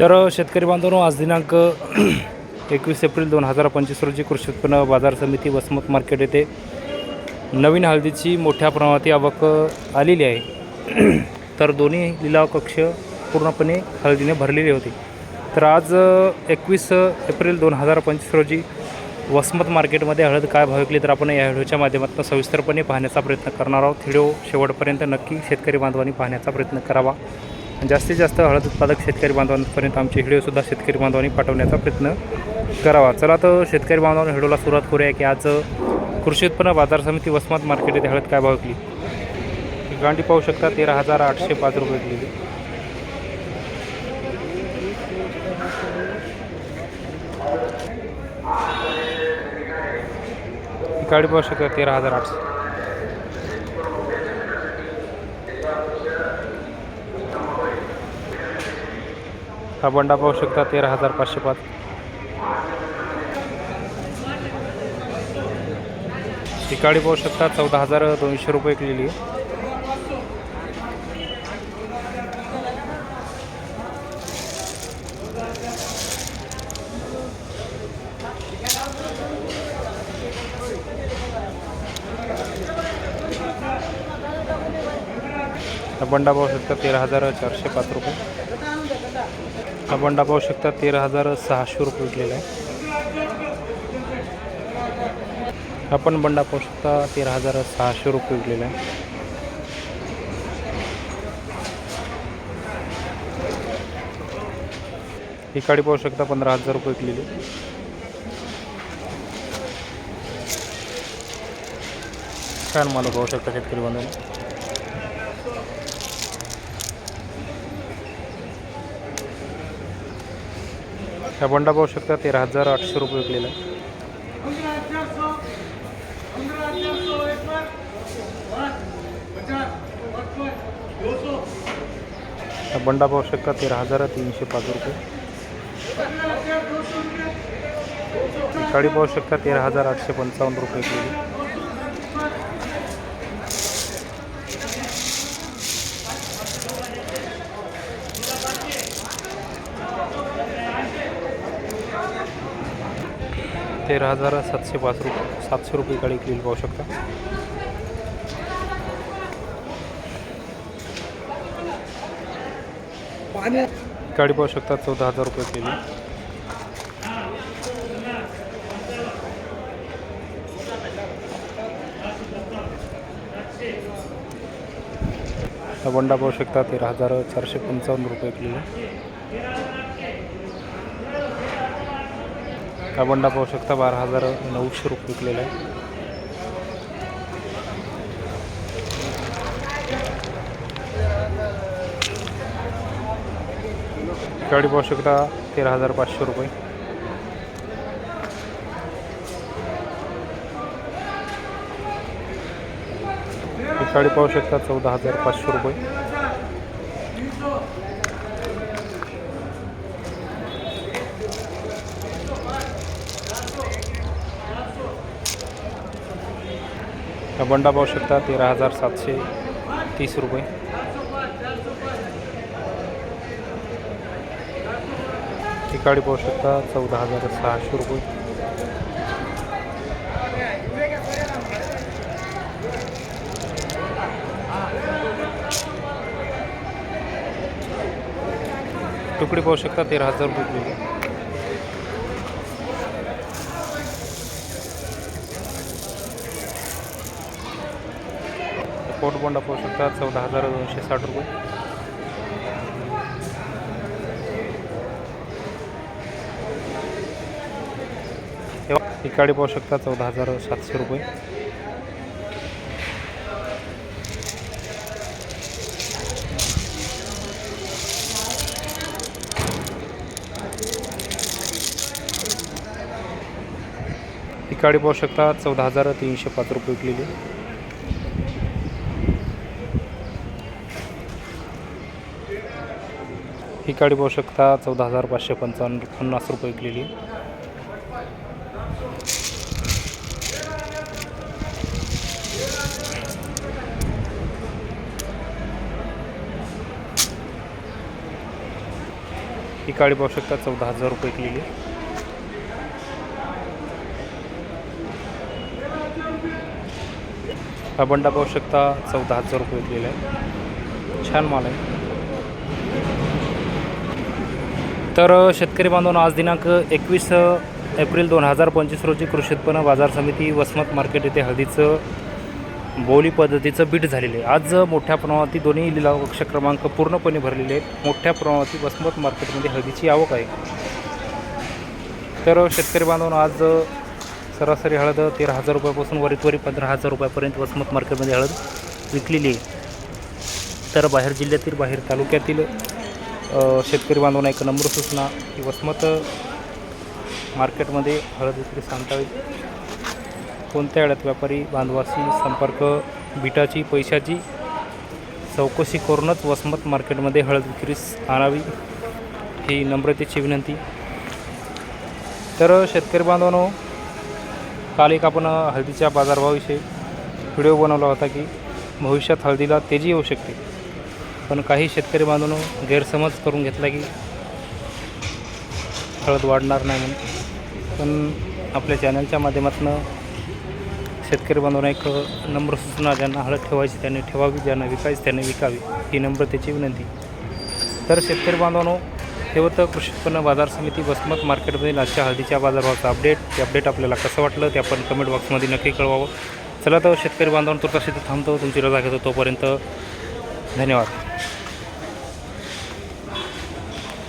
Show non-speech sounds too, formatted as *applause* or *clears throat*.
तर शेतकरी बांधवांनो आज दिनांक *clears throat* एकवीस एप्रिल दोन हजार पंचवीस रोजी कृषी उत्पन्न बाजार समिती वसमत मार्केट येथे नवीन हळदीची मोठ्या प्रमाणात आवक आलेली आहे. *clears throat* तर दोन्ही लिलाव कक्ष पूर्णपणे हळदीने भरलेले होते. तर आज एकवीस एप्रिल दोन हजार पंचवीस रोजी वसमत मार्केटमध्ये हळद काय भाव विकली तर आपण या व्हिडिओच्या माध्यमातून सविस्तरपणे पाहण्याचा प्रयत्न करणार आहोत. व्हिडिओ शेवटपर्यंत नक्की शेतकरी बांधवांनी पाहण्याचा प्रयत्न करावा. जास्तीत जास्त हळद उत्पादक शेतकरी बांधवांपर्यंत आमचे व्हिडिओसुद्धा शेतकरी बांधवांनी पाठवण्याचा प्रयत्न करावा. चला तर शेतकरी बांधवांना व्हिडिओला सुरुवात करूया की आज कृषी उत्पन्न बाजार समिती वसमत मार्केट येथे हळद काय भाव विकली? गांडी पाहू शकता तेरा हजार आठशे पाच रुपये विकलेली गाडी पाहू शकता तेरा हजार आठशे. हा बंडा पाहू शकता तेरा हजार पाचशे पाच. ही काळी पाहू शकता चौदा हजार दोनशे रुपये केलेली आहे. बंडा पाहू शकता तेरा हजार चारशे पाच रुपये. हा बंडा पाहू शकता तेरा हजार सहाशे रुपये विकलेला आहे हा पण बंडा पाहू शकता तेरा हजार सहाशे रुपये विकलेला आहे ही काडी पाहू शकता पंधरा हजार रुपये विकलेली छान मला पाहू शकता शेतकरी बांधवांनी. ह्या बंडा पाहू शकता तेरा हजार आठशे रुपये विकलेला आहे. हा बंडा पाहू शकता तेरा हजार तीनशे पाच रुपये. काळी पाहू शकता तेरा हजार आठशे पंचावन्न रुपये किलो तेरा हजार सातशे पाच रुपये सातशे रुपये गाडी किलो पाहू शकता. गाडी पाहू शकता चौदा हजार रुपये केली. वंडा पाहू शकता तेरा हजार चारशे पंचावन्न रुपये किलो. हा बंडा पाहू शकता. बारा हजार नऊशे रुपये विकलेला आहे. गाडी पाहू शकता तेरा हजार पाचशे रुपये. गाडी पाहू शकता चौदा हजार पाचशे रुपये. बंडा पाहू शकता तेरा हजार सातशे तीस रुपये. ही पाहू शकता चौदा हजार सहाशे रुपये. तुकडी पाहू शकता तेरा हजार रुपये. कोट बोंडा पाहू शकता चौदा हजार दोनशे साठ रुपये. ही गाडी पाहू शकता चौदा हजार सातशे रुपये. ही गाडी पाहू शकता चौदा हजार तीनशे पाच रुपये विकलेली ही गाडी पाहू शकता चौदा हजार पाचशे पंचावन्न पन्नास रुपये विकलेली. ही काळी पाहू शकता चौदा हजार रुपये केलेली हा बंडा पाहू शकता चौदा हजार रुपये विकलेला आहे. छान माल आहे. तर शेतकरी बांधवांनो आज दिनांक एकवीस एप्रिल दोन हजार पंचवीस रोजी कृषी उत्पन्न बाजार समिती वसमत मार्केट येथे हळदीचं बोली पद्धतीचं बीट झालेलं आहे. आज मोठ्या प्रमाणात दोन्ही लिलाव कक्ष क्रमांक पूर्णपणे भरलेले आहेत. मोठ्या प्रमाणात वसमत मार्केटमध्ये हळदीची आवक आहे. तर शेतकरी बांधवांनो आज सरासरी हळद तेरा हजार रुपयापासून वरी त्वरी पंधरा हजार रुपयापर्यंत वसमत मार्केटमध्ये हळद विकलेली आहे. तर बाहेर जिल्ह्यातील बाहेर तालुक्यातील शेतकरी बांधवांना एक नम्र सूचना की वसमत मार्केटमध्ये हळद विक्री सांगता कोणत्या वेळात व्यापारी बांधवाशी संपर्क बिटाची पैशाची चौकशी करूनच वसमत मार्केटमध्ये हळद विक्रीस आणावी ही नम्रतेची विनंती. तर शेतकरी बांधवांनो काल एक आपण हळदीच्या बाजारभावाविषयी व्हिडिओ बनवला होता की भविष्यात हळदीला तेजी येऊ शकते. पण काही शेतकरी बांधवांनो गैरसमज करून घेतला की हळद वाढणार नाही म्हणून. पण आपल्या चॅनलच्या माध्यमातून शेतकरी बांधवांना एक नम्र सूचना ज्यांना हळद ठेवायची त्यांनी ठेवावी ज्यांना विकायची त्यांनी विकावी ही नम्रतेची विनंती. तर शेतकरी बांधवांनो हे होतं कृषी उत्पन्न बाजार समिती वसमत मार्केटमधील आजच्या हळदीच्या बाजारभावाचं अपडेट ते अपडेट आपल्याला कसं वाटलं ते आपण कमेंट बॉक्समध्ये नक्की कळवावं. चला तर शेतकरी बांधवांनो तुर्तास शेती थांबतो. तुमची रजा घेतो तोपर्यंत धन्यवाद.